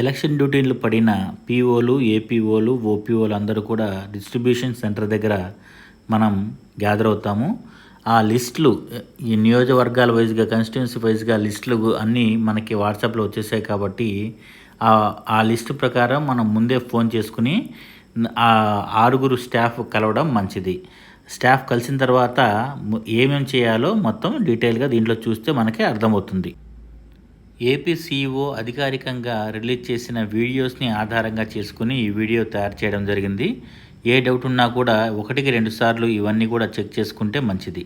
Election డ్యూటీలు పడిన పీఓలు ఏపీఓలు ఓపీఓలు అందరూ కూడా డిస్ట్రిబ్యూషన్ సెంటర్ దగ్గర మనం గ్యాదర్ అవుతాము. ఆ లిస్టులు ఈ నియోజకవర్గాల వైజ్గా కాన్స్టిట్యున్సీ వైజ్గా లిస్టులు అన్నీ మనకి వాట్సాప్లో వచ్చేసాయి కాబట్టి ఆ ఆ లిస్టు ప్రకారం మనం ముందే ఫోన్ చేసుకుని ఆ ఆరుగురు స్టాఫ్ కలవడం మంచిది. స్టాఫ్ కలిసిన తర్వాత ఏమేమి చేయాలో మొత్తం డీటెయిల్గా దీంట్లో చూస్తే మనకి అర్థమవుతుంది. ఏపీ సీఈఓ అధికారికంగా రిలీజ్ చేసిన వీడియోస్ని ఆధారంగా చేసుకుని ఈ వీడియో తయారు చేయడం జరిగింది. ఏ డౌట్ ఉన్నా కూడా ఒకటికి రెండు సార్లు ఇవన్నీ కూడా చెక్ చేసుకుంటే మంచిది.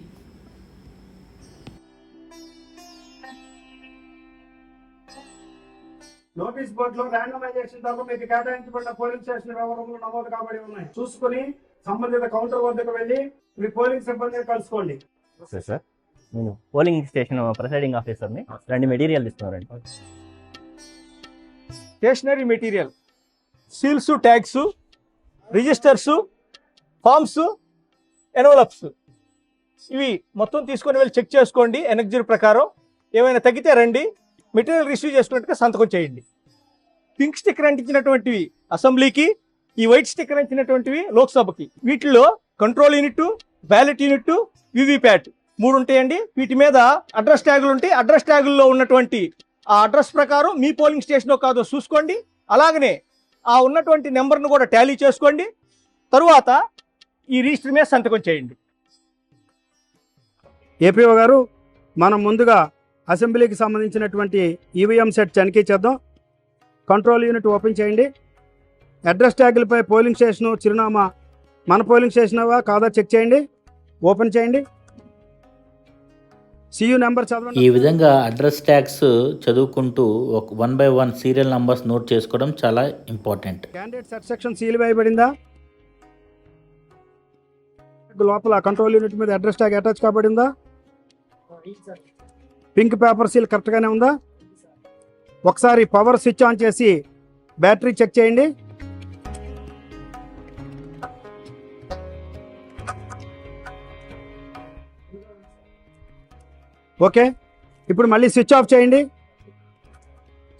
నోటీస్ బోర్డులో ర్యాండమైజేషన్ ద్వారా మీకు కేటాయించబడిన పోలింగ్ స్టేషన్ వివరములు నమోదు కాబడి ఉన్నాయి. చూసుకుని సంబంధిత కౌంటర్ వద్దకు వెళ్ళి మీ పోలింగ్ సిబ్బందిని కలుసుకోండి. సరే సార్ నేను పోలింగ్ స్టేషన్ ప్రిసైడింగ్ ఆఫీసర్ని రెండు మెటీరియల్ ఇస్తున్నారండి stationery material seals tags registers forms envelopes ఇవి మొత్తం తీసుకొని వెళ్ళి చెక్ చేసుకోండి ఎనర్జీ ప్రకారం. ఏమైనా తగ్గితే రండి మెటీరియల్ రిసీవ్ చేసుకున్నట్టుగా సంతకం చేయండి. పింక్ స్టిక్కర్ అంటించినటువంటివి అసెంబ్లీకి ఈ వైట్ స్టిక్కర్ అంటించినటువంటివి లోక్సభకి. వీటిలో control unit ballot unit VVPAT మూడు ఉంటాయండి వీటి మీద అడ్రస్ ట్యాగులు ఉంటాయి అడ్రస్ ట్యాగుల్లో ఉన్నటువంటి ఆ అడ్రస్ ప్రకారం మీ పోలింగ్ స్టేషనో కాదో చూసుకోండి. అలాగనే ఆ ఉన్నటువంటి నెంబర్ను కూడా టాలీ చేసుకోండి. తరువాత ఈ రిజిస్టర్ మీద సంతకం చేయండి. ఏపీఓ గారు మనం ముందుగా అసెంబ్లీకి సంబంధించినటువంటి ఈవీఎం సెట్ తనిఖీ చేద్దాం. కంట్రోల్ యూనిట్ ఓపెన్ చేయండి. అడ్రస్ ట్యాగులపై పోలింగ్ స్టేషను చిరునామా మన పోలింగ్ స్టేషనవా కాదా చెక్ చేయండి. ఓపెన్ చేయండి. సియు నెంబర్ చదవండి. ఈ విధంగా అడ్రస్ ట్యాగ్స్ చదువుకుంటూ ఒక one by one serial numbers note చేసుకోవడం చాలా important. Candidate set section seal వేయబడిందా? లోపల కంట్రోల్ యూనిట్ మీద అడ్రస్ ట్యాగ్ అటాచ్ కాబడిందా? పింక్ పేపర్ సీల్ కరెక్ట్గానే ఉందా? ఒకసారి పవర్ స్విచ్ ఆన్ చేసి బ్యాటరీ చెక్ చేయండి. ఓకే? ఇప్పుడు మళ్ళీ స్విచ్ ఆఫ్ చేయండి.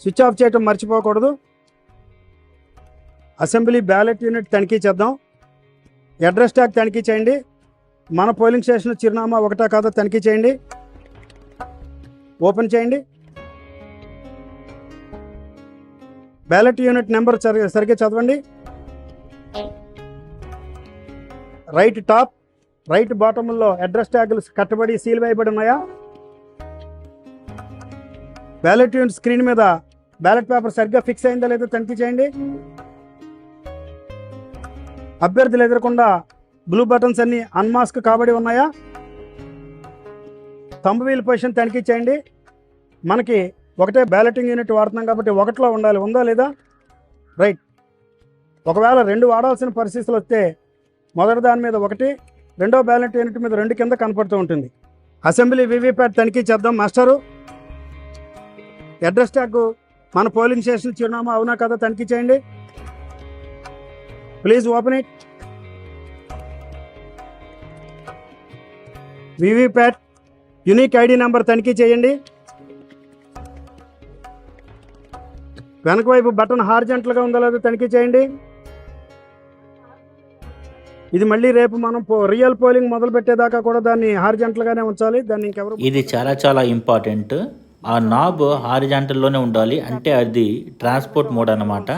స్విచ్ ఆఫ్ చేయటం మర్చిపోకూడదు. అసెంబ్లీ బ్యాలెట్ యూనిట్ తనిఖీ చేద్దాం. అడ్రస్ ట్యాగ్ తనిఖీ చేయండి. మన పోలింగ్ స్టేషన్ చిరునామా ఒకటా కాదో తనిఖీ చేయండి. ఓపెన్ చేయండి. బ్యాలెట్ యూనిట్ నెంబర్ సరి- సరిగ్గా చదవండి. రైట్ టాప్ రైట్ బాటంలో అడ్రస్ ట్యాగులు కట్టబడి సీల్ వేయబడి ఉన్నాయా? బ్యాలెట్ యూనిట్ స్క్రీన్ మీద బ్యాలెట్ పేపర్ సరిగ్గా ఫిక్స్ అయిందా లేదో తనిఖీ చేయండి. అభ్యర్థులు ఎదురకుండా బ్లూ బటన్స్ అన్ని అన్మాస్క్ కాబడి ఉన్నాయా? తంబు వీల్ పొజిషన్ తనిఖీ చేయండి. మనకి ఒకటే బ్యాలెటింగ్ యూనిట్ వాడుతున్నాం కాబట్టి ఒకటిలో ఉండాలి. ఉందా లేదా? రైట్. ఒకవేళ రెండు వాడాల్సిన పరిస్థితులు వస్తే మొదటి దాని మీద ఒకటి రెండో బ్యాలెట్ యూనిట్ మీద రెండు కింద కనపడుతూ ఉంటుంది. అసెంబ్లీ వివిప్యాట్ తనిఖీ చేద్దాం. మాస్టరు అడ్రస్ ట్యాగ్ మన పోలింగ్ స్టేషన్ చిరునామా అవునా కదా తనిఖీ చేయండి. Please open it. VVPAT unique ID number తనిఖీ చేయండి. వెనక వైపు బటన్ హార్జెంటల్గా ఉందో లేదో తనిఖీ చేయండి. ఇది మళ్ళీ రేపు మనం పో రియల్ పోలింగ్ మొదలు పెట్టేదాకా కూడా దాన్ని హార్జెంటల్గానే ఉంచాలి. దాన్ని ఇంకెవరు ఇది చాలా చాలా ఇంపార్టెంట్. ఆ నాబ్ హారిజాంటల్లోనే ఉండాలి. అంటే అది ట్రాన్స్పోర్ట్ మోడ్ అన్నమాట.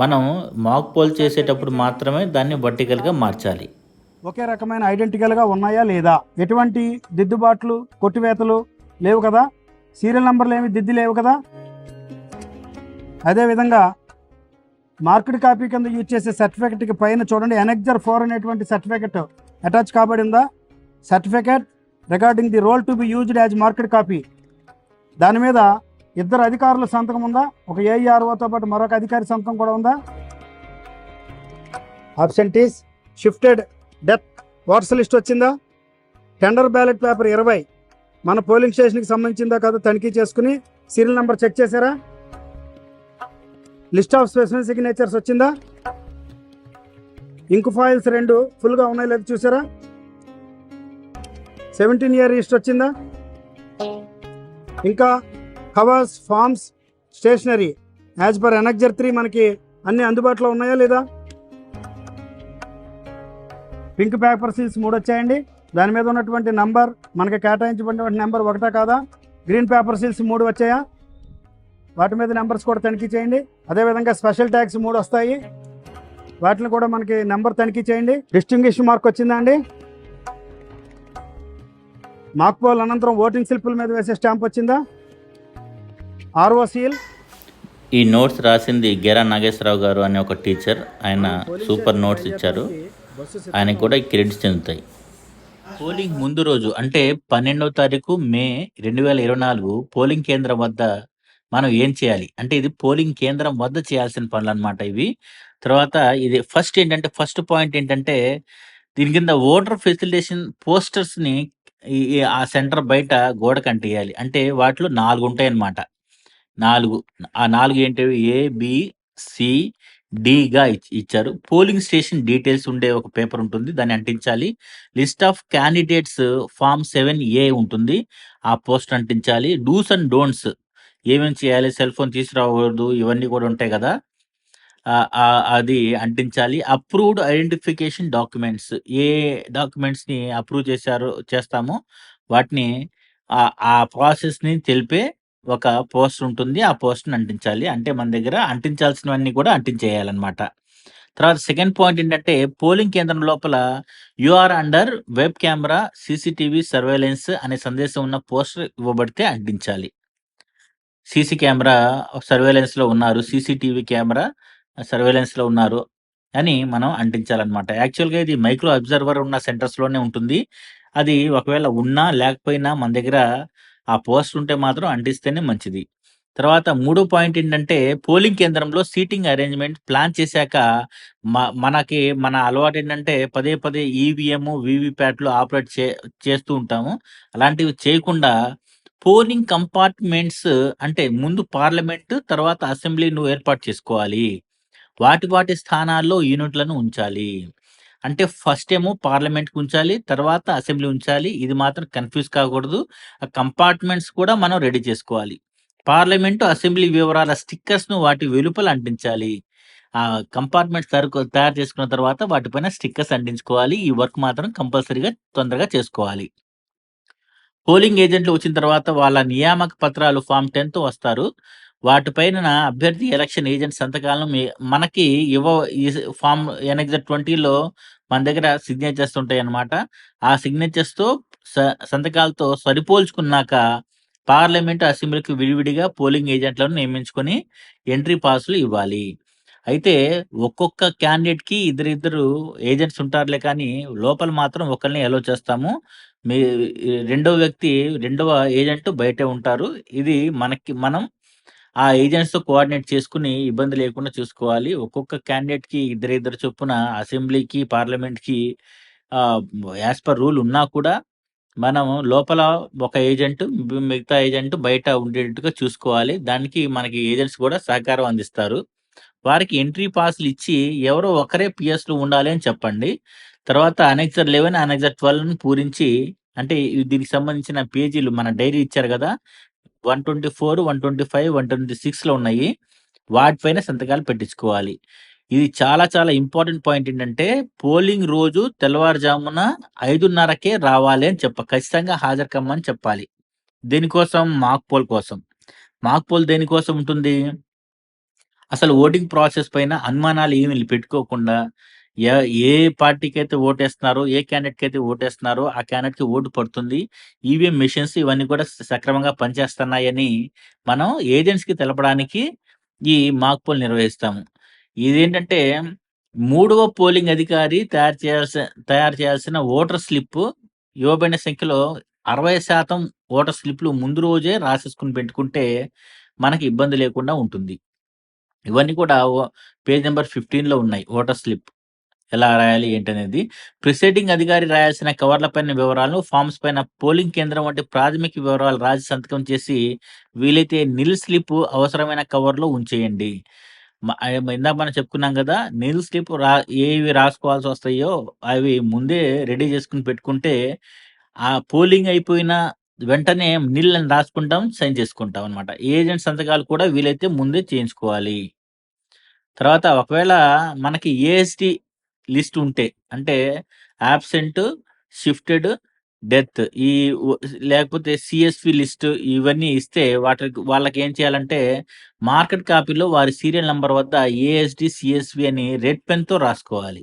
మనం మాక్ పోల్ చేసేటప్పుడు మాత్రమే దాన్ని వర్టికల్గా మార్చాలి. ఒకే రకమైన ఐడెంటికల్గా ఉన్నాయా లేదా? ఎటువంటి దిద్దుబాట్లు కొట్టివేతలు లేవు కదా? సీరియల్ నంబర్లు ఏమి దిద్ది లేవు కదా? అదేవిధంగా మార్కెట్ కాపీ కింద యూజ్ చేసే సర్టిఫికెట్కి పైన చూడండి. ఎనెక్జర్ ఫోర్ అనేటువంటి certificate attach కాబడిందా? Certificate regarding the roll to be used as market copy దాని మీద ఇద్దరు అధికారుల సంతకం ఉందా? ఒక ఏఈఆర్ఓతో పాటు మరొక అధికారి సంతకం కూడా ఉందా? Absentees shifted death what's list వచ్చిందా? టెండర్ బ్యాలెట్ పేపర్ ఇరవై. మన పోలింగ్ స్టేషన్కి సంబంధించిందా కాదో తనిఖీ చేసుకుని సీరియల్ నెంబర్ చెక్ చేశారా? లిస్ట్ ఆఫ్ స్పెసిఫిక్ సిగ్నేచర్స్ వచ్చిందా? ఇంక్ ఫాయిల్స్ రెండు ఫుల్గా ఉన్నాయి లేదా చూసారా సెవెంటీన్ ఇయర్ రిజిస్టర్ వచ్చిందా? ఇంకా covers forms stationery. As per annexure three మనకి అన్ని అందుబాటులో ఉన్నాయా లేదా? పింక్ పేపర్ సీల్స్ మూడు వచ్చాయండి. దాని మీద ఉన్నటువంటి నంబర్ మనకి కేటాయించబడినటువంటి నెంబర్ ఒకటా కాదా? గ్రీన్ పేపర్ సీల్స్ మూడు వచ్చాయా? వాటి మీద నెంబర్స్ కూడా తనిఖీ చేయండి. అదేవిధంగా స్పెషల్ ట్యాక్స్ మూడు వస్తాయి. వాటిని కూడా మనకి నెంబర్ తనిఖీ చేయండి. డిస్టింగ్విష్ మార్క్ వచ్చిందా అండి? మాక్ పోల్ అనంతరం ఓటింగ్ స్లిప్పుల మీద వేసే స్టాంప్ వచ్చిందా? RO seal. ఈ నోట్స్ రాసింది గెరా నాగేశ్వరరావు గారు అనే ఒక టీచర్. ఆయన సూపర్ నోట్స్ ఇచ్చారు. ఆయనకు కూడా ఈ క్రెడిట్స్ చెందుతాయి. పోలింగ్ ముందు రోజు అంటే పన్నెండవ తారీఖు మే రెండు వేల ఇరవై నాలుగు పోలింగ్ కేంద్రం వద్ద మనం ఏం చేయాలి? అంటే ఇది పోలింగ్ కేంద్రం వద్ద చేయాల్సిన పనులు అనమాట ఇవి. తర్వాత ఇది ఫస్ట్ ఏంటంటే ఫస్ట్ పాయింట్ ఏంటంటే దీని కింద ఓటర్ ఫెసిలిటేషన్ పోస్టర్స్ని ఆ సెంటర్ బయట గోడ కంటేయాలి అంటే వాటిలో నాలుగు ఉంటాయి అన్నమాట నాలుగు ఆ నాలుగు ఏంటివి? ఏ బి సి డిగా ఇచ్చారు. పోలింగ్ స్టేషన్ డీటెయిల్స్ ఉండే ఒక పేపర్ ఉంటుంది. దాన్ని అంటించాలి. List of candidates form seven A ఉంటుంది. ఆ పోస్ట్ అంటించాలి. డూస్ అండ్ డోంట్స్ ఏమేమి చేయాలి? సెల్ ఫోన్ తీసుకురాకూడదు. ఇవన్నీ కూడా ఉంటాయి కదా. అది అంటించాలి. అప్రూవ్డ్ ఐడెంటిఫికేషన్ డాక్యుమెంట్స్ ఏ డాక్యుమెంట్స్ని అప్రూవ్ చేశారు చేస్తామో వాటిని ఆ ప్రాసెస్ని ప్రాసెస్ని తెలిపే ఒక పోస్ట్ ఉంటుంది. ఆ పోస్ట్ని అంటించాలి. అంటే మన దగ్గర అంటించాల్సినవన్నీ కూడా అంటించేయాలన్నమాట. తర్వాత సెకండ్ పాయింట్ ఏంటంటే పోలింగ్ కేంద్రం లోపల you are under web camera CCTV surveillance అనే సందేశం ఉన్న పోస్టర్ ఇవ్వబడితే అంటించాలి. సీసీ కెమెరా సర్వేలెన్స్లో ఉన్నారు. సీసీటీవీ కెమెరా సర్వేలెన్స్లో ఉన్నారు అని మనం అంటించాలన్నమాట. యాక్చువల్గా ఇది మైక్రో అబ్జర్వర్ ఉన్న సెంటర్స్లోనే ఉంటుంది. అది ఒకవేళ ఉన్నా లేకపోయినా మన దగ్గర ఆ పోస్ట్ ఉంటే మాత్రం అంటిస్తేనే మంచిది. తర్వాత మూడో పాయింట్ ఏంటంటే పోలింగ్ కేంద్రంలో సీటింగ్ అరేంజ్మెంట్ ప్లాన్ చేశాక మ- మనకి మన అలవాటు ఏంటంటే పదే పదే ఈవీఎం వీవీప్యాట్లు ఆపరేట్ చే చేస్తూ ఉంటాము. అలాంటివి చేయకుండా పోలింగ్ కంపార్ట్మెంట్స్ అంటే ముందు పార్లమెంట్ తర్వాత అసెంబ్లీ నువ్వు ఏర్పాటు చేసుకోవాలి. వాటి వాటి స్థానాల్లో యూనిట్లను ఉంచాలి. అంటే ఫస్ట్ ఏమో పార్లమెంట్కి ఉంచాలి తర్వాత అసెంబ్లీ ఉంచాలి. ఇది మాత్రం కన్ఫ్యూజ్ కాకూడదు. ఆ కంపార్ట్మెంట్స్ కూడా మనం రెడీ చేసుకోవాలి. పార్లమెంటు అసెంబ్లీ వివరాల స్టిక్కర్స్ను వాటి వెలుపల అంటించాలి. ఆ కంపార్ట్మెంట్స్ తయారు తయారు చేసుకున్న తర్వాత వాటిపైన స్టిక్కర్స్ అంటించుకోవాలి. ఈ వర్క్ మాత్రం కంపల్సరీగా తొందరగా చేసుకోవాలి. పోలింగ్ ఏజెంట్లు వచ్చిన తర్వాత వాళ్ళ నియామక పత్రాలు ఫామ్ టెన్తో వస్తారు. వాటిపైన అభ్యర్థి ఎలక్షన్ ఏజెంట్ సంతకాలను మీ- మనకి ఇవ్వ ఈ ఫామ్ ఎన్ఎక్జర్ ట్వంటీలో మన దగ్గర సిగ్నేచర్స్ ఉంటాయి అన్నమాట ఆ సిగ్నేచర్స్తో స- సంతకాలతో సరిపోల్చుకున్నాక పార్లమెంట్ అసెంబ్లీకి విడివిడిగా పోలింగ్ ఏజెంట్లను నియమించుకొని ఎంట్రీ పాసులు ఇవ్వాలి. అయితే ఒక్కొక్క క్యాండిడేట్కి ఇద్దరిద్దరు ఏజెంట్స్ ఉంటారులే కానీ లోపల మాత్రం ఒకరిని ఎలో చేస్తాము. మీ రెండవ వ్యక్తి రెండవ ఏజెంట్ బయటే ఉంటారు. ఇది మనకి మనం ఆ ఏజెంట్స్తో కోఆర్డినేట్ చేసుకుని ఇబ్బంది లేకుండా చూసుకోవాలి. ఒక్కొక్క క్యాండిడేట్కి ఇద్దరిద్దరు చొప్పున అసెంబ్లీకి పార్లమెంట్కి యాజ్ పర్ రూల్ ఉన్నా కూడా మనం లోపల ఒక ఏజెంట్ మిగతా ఏజెంట్ బయట ఉండేటట్టుగా చూసుకోవాలి. దానికి మనకి ఏజెంట్స్ కూడా సహకారం అందిస్తారు. వారికి ఎంట్రీ పాస్లు ఇచ్చి ఎవరో ఒకరే పిఎస్లు ఉండాలి అని చెప్పండి. తర్వాత అనెక్సర్ లెవెన్ అనెక్సర్ ట్వెల్వ్ పూరించి అంటే దీనికి సంబంధించిన పేజీలు మన డైరీ ఇచ్చారు కదా one twenty four one twenty five one twenty సిక్స్లో ఉన్నాయి. వాటిపైన సంతకాలు పెట్టించుకోవాలి. ఇది చాలా చాలా ఇంపార్టెంట్ పాయింట్ ఏంటంటే పోలింగ్ రోజు తెల్లవారుజామున ఐదున్నరకే రావాలి అని చెప్ప ఖచ్చితంగా హాజరు కమ్మని చెప్పాలి. దేనికోసం? మాక్ పోల్ కోసం. మాక్ పోల్ దేనికోసం ఉంటుంది? అసలు ఓటింగ్ ప్రాసెస్ పైన అనుమానాలు ఏమి పెట్టుకోకుండా ఏ- ఏ పార్టీకి అయితే ఓటేస్తున్నారో ఏ క్యాండిడేట్కి అయితే ఓటేస్తున్నారో ఆ క్యాండిడేట్కి ఓటు పడుతుంది. ఈవీఎం మిషన్స్ ఇవన్నీ కూడా సక్రమంగా పనిచేస్తున్నాయని మనం ఏజెంట్స్కి తెలపడానికి ఈ మాక్ పోల్ నిర్వహిస్తాము. ఇదేంటంటే మూడవ పోలింగ్ అధికారి తయారు చేయాల్సిన తయారు చేయాల్సిన ఓటర్ స్లిప్ ఇవ్వబడిన సంఖ్యలో అరవై శాతం ఓటర్ స్లిప్లు ముందు రోజే రాసేసుకుని పెట్టుకుంటే మనకి ఇబ్బంది లేకుండా ఉంటుంది. ఇవన్నీ కూడా ఓ- పేజ్ నెంబర్ ఫిఫ్టీన్లో ఉన్నాయి ఓటర్ స్లిప్. ఎలా రాయాలి ఏంటనేది. ప్రిసైడింగ్ అధికారి రాయాల్సిన కవర్ల పైన వివరాలను ఫామ్స్ పైన పోలింగ్ కేంద్రం వంటి ప్రాథమిక వివరాలు రాసి సంతకం చేసి వీలైతే నిల్ స్లిప్ అవసరమైన కవర్లో ఉంచేయండి. ఇందాక మనం చెప్పుకున్నాం కదా నిల్ స్లిప్ రా ఏవి రాసుకోవాల్సి వస్తాయో అవి ముందే రెడీ చేసుకుని పెట్టుకుంటే ఆ పోలింగ్ అయిపోయిన వెంటనే నీళ్ళని రాసుకుంటాం సైన్ చేసుకుంటాం అనమాట ఏజెంట్ సంతకాలు కూడా వీలైతే ముందే చేయించుకోవాలి. తర్వాత ఒకవేళ మనకి ఏఎస్టీ లిస్ట్ ఉంటే అంటే యాబ్సెంట్ షిఫ్టెడ్ డెత్ ఈ లేకపోతే సిఎస్వి లిస్ట్ ఇవన్నీ ఇస్తే వాటికి వాళ్ళకి ఏం చేయాలంటే మార్కెట్ కాపీలో వారి సీరియల్ నంబర్ వద్ద ఏఎస్డి సిఎస్వి అని రెడ్ పెన్తో రాసుకోవాలి.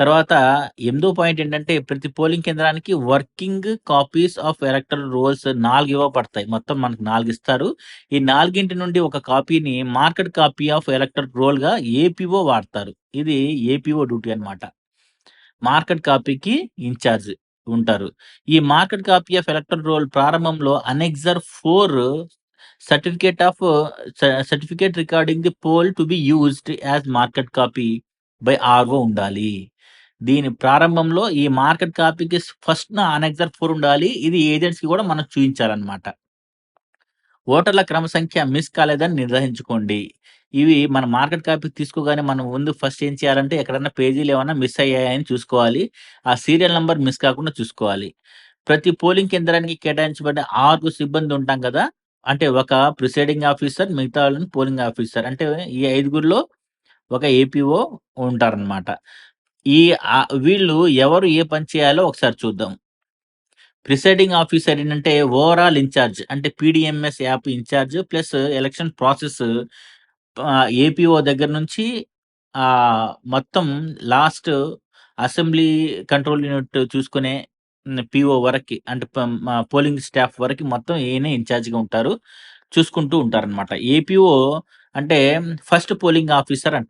తర్వాత ఎనిమిదో పాయింట్ ఏంటంటే ప్రతి పోలింగ్ కేంద్రానికి working copies of elector rolls నాలుగు ఇవ్వబడతాయి. మొత్తం మనకు నాలుగు ఇస్తారు. ఈ నాలుగింటి నుండి ఒక కాపీని మార్కెట్ కాపీ ఆఫ్ ఎలక్టర్ రోల్గా ఏపీఓ వాడతారు. ఇది ఏపీఓ డ్యూటీ అన్నమాట. మార్కెట్ కాపీకి ఇన్ఛార్జ్ ఉంటారు. ఈ marked copy of elector roll ప్రారంభంలో annexure four certificate of certificate recording the poll to be used as marked copy by RO ఉండాలి. దీని ప్రారంభంలో ఈ మార్కెట్ కాపీకి ఫస్ట్ నా అనెక్సర్ ఫోర్ ఉండాలి. ఇది ఏజెంట్స్కి కూడా మనం చూపించాలన్నమాట. ఓటర్ల క్రమ సంఖ్య మిస్ కాలేదని నిర్ధారించుకోండి. ఇవి మన మార్కెట్ కాపీకి తీసుకోగానే మనం ముందు ఫస్ట్ ఏం చేయాలంటే ఎక్కడన్నా పేజీలు ఏమైనా మిస్ అయ్యాయని చూసుకోవాలి. ఆ సీరియల్ నెంబర్ మిస్ కాకుండా చూసుకోవాలి. ప్రతి పోలింగ్ కేంద్రానికి కేటాయించబడిన ఆరు సిబ్బంది ఉంటాం కదా. అంటే ఒక ప్రిసైడింగ్ ఆఫీసర్ మిగతా వాళ్ళని పోలింగ్ ఆఫీసర్. అంటే ఈ ఐదుగురిలో ఒక ఏపీఓ ఉంటారనమాట ఈ ఆ- వీళ్ళు ఎవరు ఏ పని చేయాలో ఒకసారి చూద్దాం. ప్రిసైడింగ్ ఆఫీసర్ ఏంటంటే ఓవరాల్ ఇన్ఛార్జ్ అంటే PDMS app incharge plus election process APO దగ్గర నుంచి మొత్తం లాస్ట్ అసెంబ్లీ కంట్రోల్ యూనిట్ చూసుకునే పిఓ వరకు అంటే పోలింగ్ స్టాఫ్ వరకు మొత్తం ఈయనే ఇన్చార్జ్గా ఉంటారు చూసుకుంటూ ఉంటారనమాట. ఏపీఓ అంటే ఫస్ట్ పోలింగ్ ఆఫీసర్ అంట.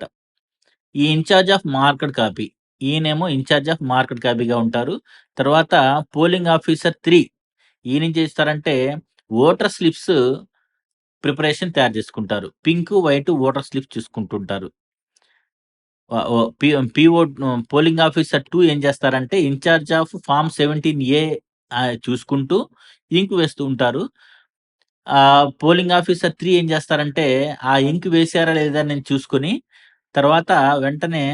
ఈ ఇన్ఛార్జ్ ఆఫ్ మార్కెట్ కాపీ. ఈయనేమో ఇన్ఛార్జ్ ఆఫ్ మార్కెట్ కాపీగా ఉంటారు. తర్వాత పోలింగ్ ఆఫీసర్ త్రీ ఈయన ఏం చేస్తారంటే ఓటర్ స్లిప్స్ ప్రిపరేషన్ తయారు చేసుకుంటారు. పింక్ వైట్ ఓటర్ స్లిప్స్ చూసుకుంటుంటారు. పిఓ పోలింగ్ ఆఫీసర్ టూ ఏం చేస్తారంటే incharge of form seventeen A చూసుకుంటూ ఇంక్ వేస్తూ ఉంటారు. ఆ పోలింగ్ ఆఫీసర్ త్రీ ఏం చేస్తారంటే ఆ ఇంక్ వేసారా లేదా నేను చూసుకొని తర్వాత వెంటనే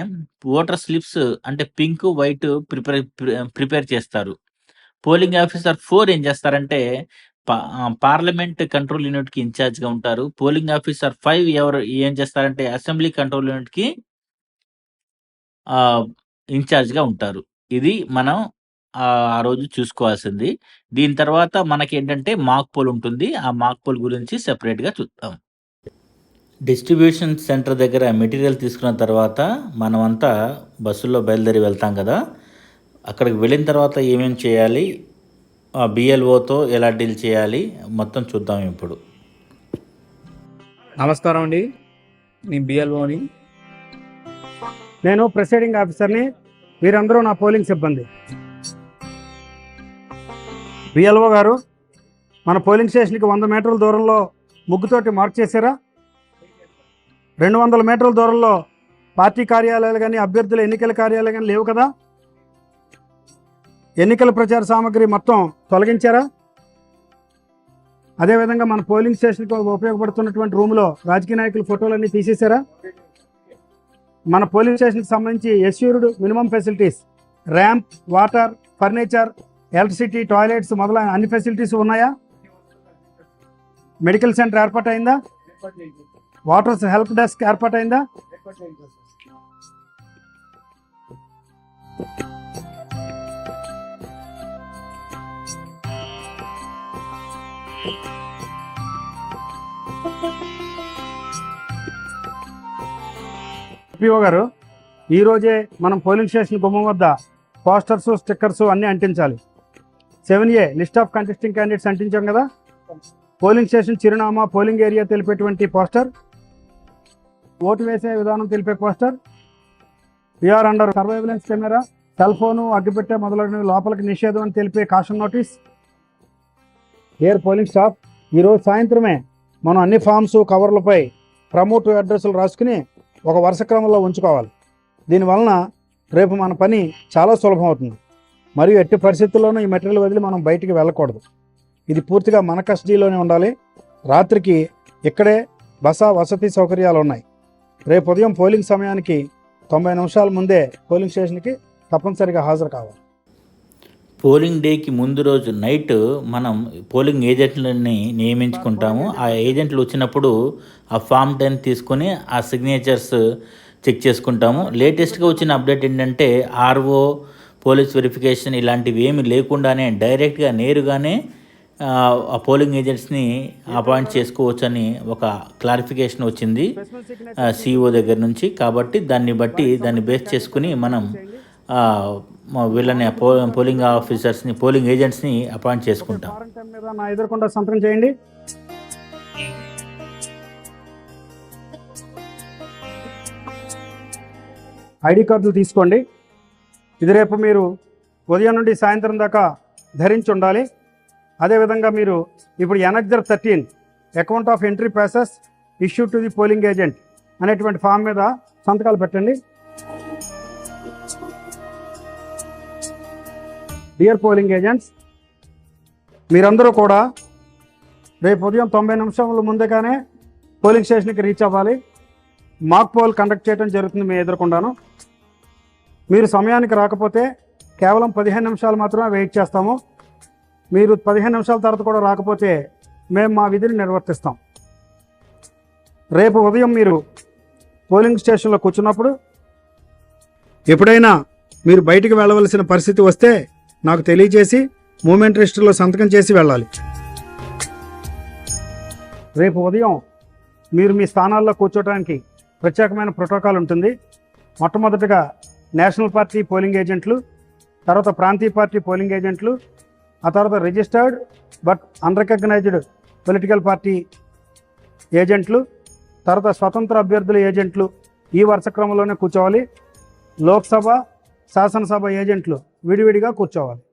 ఓటర్ స్లిప్స్ అంటే పింక్ వైట్ ప్రిపేర్ ప్రిపేర్ చేస్తారు. పోలింగ్ ఆఫీసర్ ఫోర్ ఏం చేస్తారంటే పార్లమెంట్ కంట్రోల్ యూనిట్కి ఇన్ఛార్జ్గా ఉంటారు. పోలింగ్ ఆఫీసర్ ఫైవ్ ఎవరు ఏం చేస్తారంటే అసెంబ్లీ కంట్రోల్ యూనిట్కి ఇన్ఛార్జ్గా ఉంటారు. ఇది మనం ఆ ఆ రోజు చూసుకోవాల్సింది. దీని తర్వాత మనకి ఏంటంటే మాక్ పోల్ ఉంటుంది. ఆ మాక్ పోల్ గురించి సెపరేట్గా చూద్దాం. డిస్ట్రిబ్యూషన్ సెంటర్ దగ్గర మెటీరియల్ తీసుకున్న తర్వాత మనమంతా బస్సుల్లో బయలుదేరి వెళ్తాం కదా. అక్కడికి వెళ్ళిన తర్వాత ఏమేమి చేయాలి? బిఎల్ఓతో ఎలా డీల్ చేయాలి? మొత్తం చూద్దాం ఇప్పుడు. నమస్కారం అండి. నేను బిఎల్ఓని నేను ప్రిసైడింగ్ ఆఫీసర్ని. మీరందరూ నా పోలింగ్ సిబ్బంది. బిఎల్ఓ గారు మన పోలింగ్ స్టేషన్కి వంద మీటర్ల దూరంలో ముగ్గుతోటి మార్క్ చేశారా? రెండు వందల మీటర్ల దూరంలో పార్టీ కార్యాలయాలు కానీ అభ్యర్థుల ఎన్నికల కార్యాలయాలు కానీ లేవు కదా? ఎన్నికల ప్రచార సామాగ్రి మొత్తం తొలగించారా? అదేవిధంగా మన పోలింగ్ స్టేషన్కి ఉపయోగపడుతున్నటువంటి రూమ్లో రాజకీయ నాయకుల ఫోటోలన్నీ తీసేశారా? మన పోలింగ్ స్టేషన్కి సంబంధించి assured minimum facilities ramp water furniture electricity toilets మొదలైన అన్ని ఫెసిలిటీస్ ఉన్నాయా? మెడికల్ సెంటర్ ఏర్పాటు అయిందా వాటర్స్ హెల్ప్ డెస్క్ ఏర్పాటైందా? పిఓ గారు ఈరోజే మనం పోలింగ్ స్టేషన్ గుమ్మం వద్ద పోస్టర్స్ స్టిక్కర్స్ అన్నీ అంటించాలి. Seven A list of contesting candidates అంటించాం కదా? పోలింగ్ స్టేషన్ చిరునామా పోలింగ్ ఏరియా తెలిపేటువంటి పోస్టర్ ఓటు వేసే విధానం తెలిపే poster. We are under surveillance camera cell phone అడ్డుపెట్టే మొదలైనవి లోపలికి నిషేధం అని తెలిపే కాషన్ నోటీస్ ఎయిర్ పోలింగ్ స్టాఫ్ ఈరోజు సాయంత్రమే మనం అన్ని ఫామ్స్ కవర్లపై ప్రమోట్ అడ్రస్లు రాసుకుని ఒక వరుస క్రమంలో ఉంచుకోవాలి. దీనివలన రేపు మన పని చాలా సులభం అవుతుంది. మరియు ఎట్టి పరిస్థితుల్లోనూ ఈ మెటీరియల్ వదిలి మనం బయటికి వెళ్ళకూడదు. ఇది పూర్తిగా మన కస్టడీలోనే ఉండాలి. రాత్రికి ఇక్కడే బస వసతి సౌకర్యాలు ఉన్నాయి. రేపు ఉదయం పోలింగ్ సమయానికి తొంభై నిమిషాల ముందే పోలింగ్ స్టేషన్కి తప్పనిసరిగా హాజరు కావాలి. పోలింగ్ డేకి ముందు రోజు నైట్ మనం పోలింగ్ ఏజెంట్లని నియమించుకుంటాము. ఆ ఏజెంట్లు వచ్చినప్పుడు ఆ ఫామ్ టెన్ తీసుకొని ఆ సిగ్నేచర్స్ చెక్ చేసుకుంటాము. లేటెస్ట్గా వచ్చిన అప్డేట్ ఏంటంటే ఆర్ఓ పోలీస్ వెరిఫికేషన్ ఇలాంటివి ఏమి లేకుండానే డైరెక్ట్గా నేరుగానే పోలింగ్ ఏజెంట్స్ని అపాయింట్ చేసుకోవచ్చని ఒక క్లారిఫికేషన్ వచ్చింది సిఇఓ దగ్గర నుంచి. కాబట్టి దాన్ని బట్టి దాన్ని బేస్ చేసుకుని మనం వీళ్ళని పో పోలింగ్ ఆఫీసర్స్ని పోలింగ్ ఏజెంట్స్ని అపాయింట్ చేసుకుంటాం. వారెంట్ సంతకం చేయండి ఐడి కార్డులు తీసుకోండి. ఇది రేపు మీరు ఉదయం నుండి సాయంత్రం దాకా ధరించి ఉండాలి. అదేవిధంగా మీరు ఇప్పుడు annexure thirteen account of entry process issue to the polling agent అనేటువంటి ఫామ్ మీద సంతకాలు పెట్టండి. డియర్ పోలింగ్ ఏజెంట్స్ మీరందరూ కూడా రేపు ఉదయం తొంభై నిమిషముల ముందుగానే పోలింగ్ స్టేషన్కి రీచ్ అవ్వాలి. మాక్ పోల్ కండక్ట్ చేయడం జరుగుతుంది మేము ఎదుర్కొండాను. మీరు సమయానికి రాకపోతే కేవలం పదిహేను నిమిషాలు మాత్రమే వెయిట్ చేస్తాము. మీరు పదిహేను నిమిషాల తర్వాత కూడా రాకపోతే మేము మా విధిని నిర్వర్తిస్తాం. రేపు ఉదయం మీరు పోలింగ్ స్టేషన్లో కూర్చున్నప్పుడు ఎప్పుడైనా మీరు బయటికి వెళ్ళవలసిన పరిస్థితి వస్తే నాకు తెలియజేసి మూమెంట్ రిజిస్టర్లో సంతకం చేసి వెళ్ళాలి. రేపు ఉదయం మీరు మీ స్థానాల్లో కూర్చోవడానికి ప్రత్యేకమైన ప్రోటోకాల్ ఉంటుంది. మొట్టమొదటిగా నేషనల్ పార్టీ పోలింగ్ ఏజెంట్లు తర్వాత ప్రాంతీయ పార్టీ పోలింగ్ ఏజెంట్లు ఆ తర్వాత registered but unrecognized political party ఏజెంట్లు తర్వాత స్వతంత్ర అభ్యర్థుల ఏజెంట్లు ఈ వరుస క్రమంలోనే కూర్చోవాలి. లోక్సభ శాసనసభ ఏజెంట్లు విడివిడిగా కూర్చోవాలి.